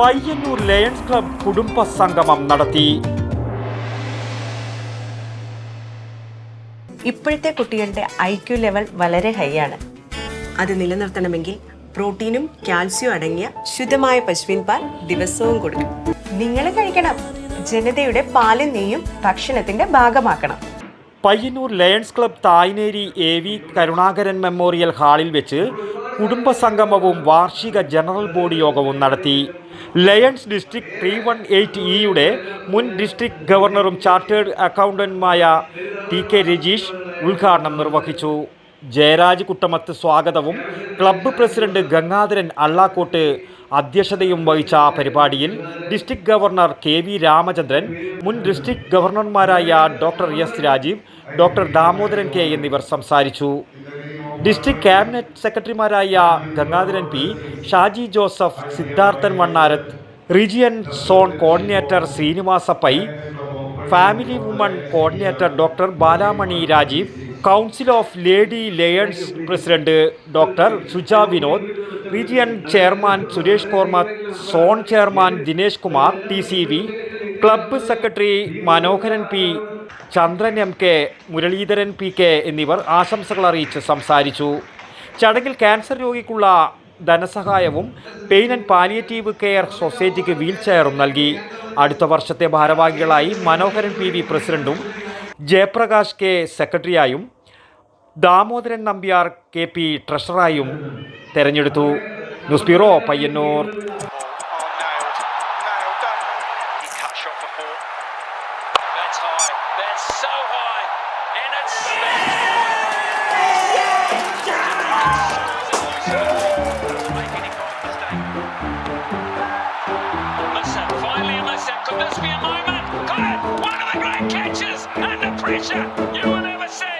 Payyanur lions club കുടുംബ സംഗമം നടത്തി. ഇപ്പോഴത്തെ കുട്ടികളുടെ ഐ ക്യു ലെവൽ വളരെ ഹൈ ആണ്. അത് നിലനിർത്തണമെങ്കിൽ പ്രോട്ടീനും കാൽസ്യവും അടങ്ങിയ ശുദ്ധമായ പശുവിൻ പാൽ ദിവസവും കൊടുക്കും നിങ്ങൾ കഴിക്കണം. ജനതയുടെ പാലും നെയ്യും ഭക്ഷണത്തിന്റെ ഭാഗമാക്കണം. Payyanur lions club Thayineri A V Karunakaran memorial ഹാളിൽ വെച്ച് കുടുംബ സംഗമവും വാർഷിക ജനറൽ ബോഡി യോഗവും നടത്തി. Lions district three one eight ഇയുടെ മുൻ ഡിസ്ട്രിക്ട് ഗവർണറും ചാർട്ടേഡ് അക്കൗണ്ടന്റുമായ ടി കെ രജീഷ് ഉദ്ഘാടനം നിർവഹിച്ചു. ജയരാജ് കുട്ടമത്ത് സ്വാഗതവും ക്ലബ്ബ് പ്രസിഡന്റ് ഗംഗാധരൻ അള്ളാക്കോട്ട് അധ്യക്ഷതയും വഹിച്ച പരിപാടിയിൽ district governor K V Ramachandran മുൻ district ഗവർണർമാരായ doctor S Rajeev doctor Damodaran K എന്നിവർ സംസാരിച്ചു. ഡിസ്ട്രിക്ട് ക്യാബിനറ്റ് സെക്രട്ടറിമാരായ Gangadharan P Shaji Joseph Siddharthan Vannarath region zone coordinator Srinivasa Pai family woman coordinator doctor Balamani Rajeev council of lady lawyers president doctor Suja Vinod region chairman Suresh Korma zone chairman Dinesh Kumar T C club secretary Manoharan P Chandran M K Muraleedharan P K എന്നിവർ ആശംസകൾ അറിയിച്ച് സംസാരിച്ചു. ചടങ്ങിൽ cancer രോഗിക്കുള്ള ധനസഹായവും pain and palliative care സൊസൈറ്റിക്ക് wheel ചെയറും നൽകി. അടുത്ത വർഷത്തെ ഭാരവാഹികളായി മനോഹരൻ പി വി പ്രസിഡന്റും ജയപ്രകാശ് കെ സെക്രട്ടറിയായും ദാമോദരൻ നമ്പ്യാർ കെ പി ട്രഷറായും തെരഞ്ഞെടുത്തു. News bureau Payyanur. That's high. That's so high. And it's Musa, finally a Musa. Could this be a moment? Got it! One of the great catches! Under pressure! You will never see!